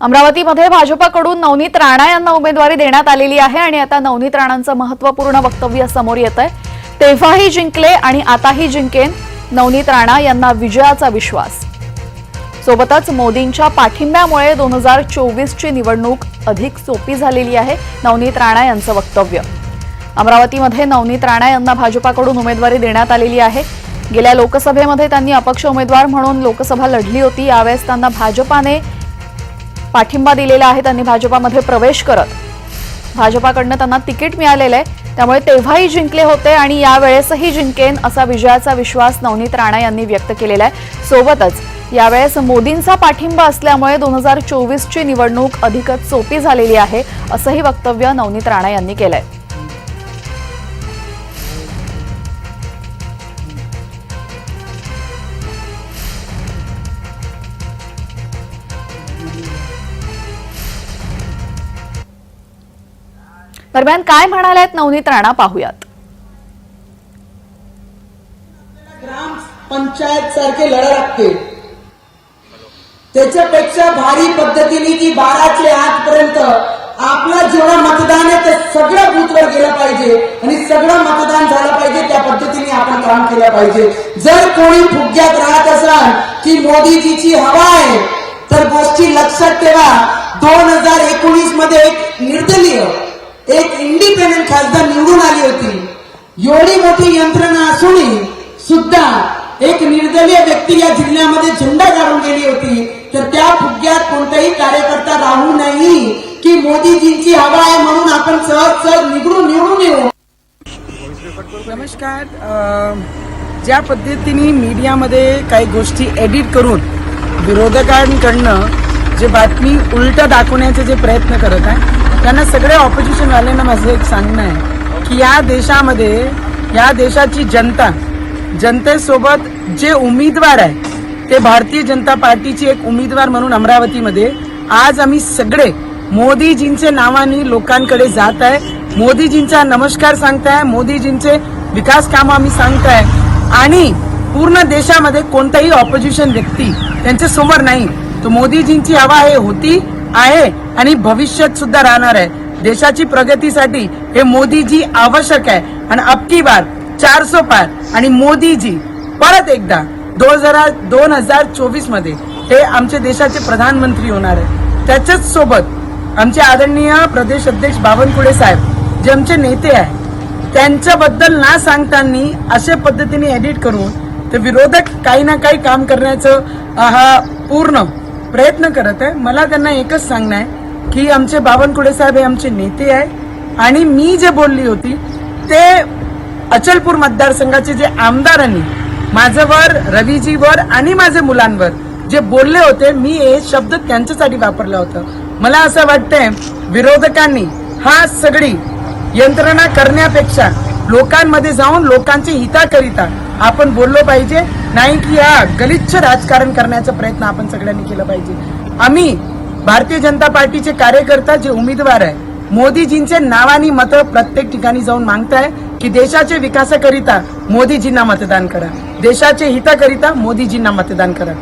अमरावतीमध्ये भाजपाकडून नवनीत राणा यांना उमेदवारी देण्यात आलेली आहे आणि आता नवनीत राणांचं महत्त्वपूर्ण वक्तव्य समोर येत आहे. तेव्हाही जिंकले आणि आताही जिंकेन नवनीत राणा यांना विजयाचा विश्वास. सोबतच मोदींच्या पाठिंब्यामुळे दोन हजार चोवीसची निवडणूक अधिक सोपी झालेली आहे नवनीत राणा यांचं वक्तव्य. अमरावतीमध्ये नवनीत राणा यांना भाजपाकडून उमेदवारी देण्यात आलेली आहे. गेल्या लोकसभेमध्ये त्यांनी अपक्ष उमेदवार म्हणून लोकसभा लढली होती. यावेळेस त्यांना भाजपाने पाठिंबा दिलेला आहे त्यांनी भाजपामध्ये प्रवेश करत. भाजपाकडनं त्यांना तिकीट मिळालेलं आहे त्यामुळे तेव्हाही जिंकले होते आणि यावेळेसही जिंकेन असा विजयाचा विश्वास नवनीत राणा यांनी व्यक्त केलेला आहे. सोबतच यावेळेस मोदींचा पाठिंबा असल्यामुळे दोन हजार चोवीसची निवडणूक अधिकच सोपी झालेली आहे असंही वक्तव्य नवनीत राणा यांनी केलं आहे दरम्यान काय म्हणाल्यात नवनीत राणा पाहूयात. ग्राम पंचायत सारखे लढा लागते. त्याच्यापेक्षा भारी पद्धतीने की बाराचे आठ पर्यंत आपला जेवढा मतदान आहे ते सगळं बूथवर गेलं पाहिजे आणि सगळं मतदान झालं पाहिजे त्या पद्धतीने आपण काम केलं पाहिजे. जर कोणी फुग्यात राहत असाल की मोदीजीची हवा आहे तर गोष्टी लक्षात ठेवा. दोन हजार एकोणीसमध्ये एक एक खासदार निवडून आली होती. एवढी मोठी यंत्रणा असूनही सुद्धा एक निर्दलीय व्यक्ती या जिल्ह्यामध्ये झेंडा काढून गेली होती. तर त्या फुग्यात कोणताही कार्यकर्ता राहू नाही की मोदीजींची हवा आहे म्हणून आपण सहज सहज निवडून निवडून येऊ. नमस्कार. ज्या पद्धतीने मीडियामध्ये काही गोष्टी एडिट करून विरोधकांकडनं जे बातमी उलट दाखवण्याचे जे प्रयत्न करत आहे त्यांना सगळ्या ऑपोजिशनवाल्यांना माझं एक सांगणं आहे की या देशामध्ये या देशाची जनता जनतेसोबत जे उमेदवार आहे ते भारतीय जनता पार्टीची एक उमेदवार म्हणून अमरावतीमध्ये आज आम्ही सगळे मोदीजींचे नावाने लोकांकडे जात आहे. मोदीजींचा नमस्कार सांगताय मोदीजींचे विकास कामं आम्ही सांगताय. आणि पूर्ण देशामध्ये कोणताही ऑपोजिशन व्यक्ती त्यांच्यासमोर नाही. तो मोदीजींची हवा हे होती आहे आणि भविष्यात सुद्धा राहणार आहे. देशाची प्रगतीसाठी हे मोदीजी आवश्यक आहे. आणि अबकी बार चार सो पार. आणि मोदीजी परत एकदा दोन हजार दोन हजार चोवीसमध्ये हे आमच्या देशाचे प्रधानमंत्री होणार आहे. त्याच्याच सोबत आमचे आदरणीय प्रदेश अध्यक्ष बावनकुळे साहेब जे आमचे नेते आहे त्यांच्याबद्दल ना सांगताना अशा पद्धतीने एडिट करून ते विरोधक काही ना काही काम करण्याचं हा पूर्ण प्रयत्न करत आहे. मला त्यांना एकच सांगणं आहे की आमचे बावनकुळे साहेब हे आमचे नेते आहे. आणि मी जे बोलली होती ते अचलपूर मतदारसंघाचे जे आमदारांनी माझ्यावर रवीजीवर आणि माझ्या मुलांवर जे बोलले होते मी हे शब्द त्यांच्यासाठी वापरला होता. मला असं वाटतंय विरोधकांनी हा सगळी यंत्रणा करण्यापेक्षा लोकांमध्ये जाऊन लोकांची हिताकरिता आपण बोललो पाहिजे. नाही की या गलिच्छ राजकारण करण्याचा प्रयत्न आपण सगळ्यांनी केला पाहिजे. आम्ही भारतीय जनता पार्टीचे कार्यकर्ता जे उमेदवार आहे मोदीजींचे नावानी मतं प्रत्येक ठिकाणी जाऊन मागताय की देशाच्या विकासाकरिता मोदीजींना मतदान करा. देशाचे हिताकरिता मोदीजींना मतदान करा.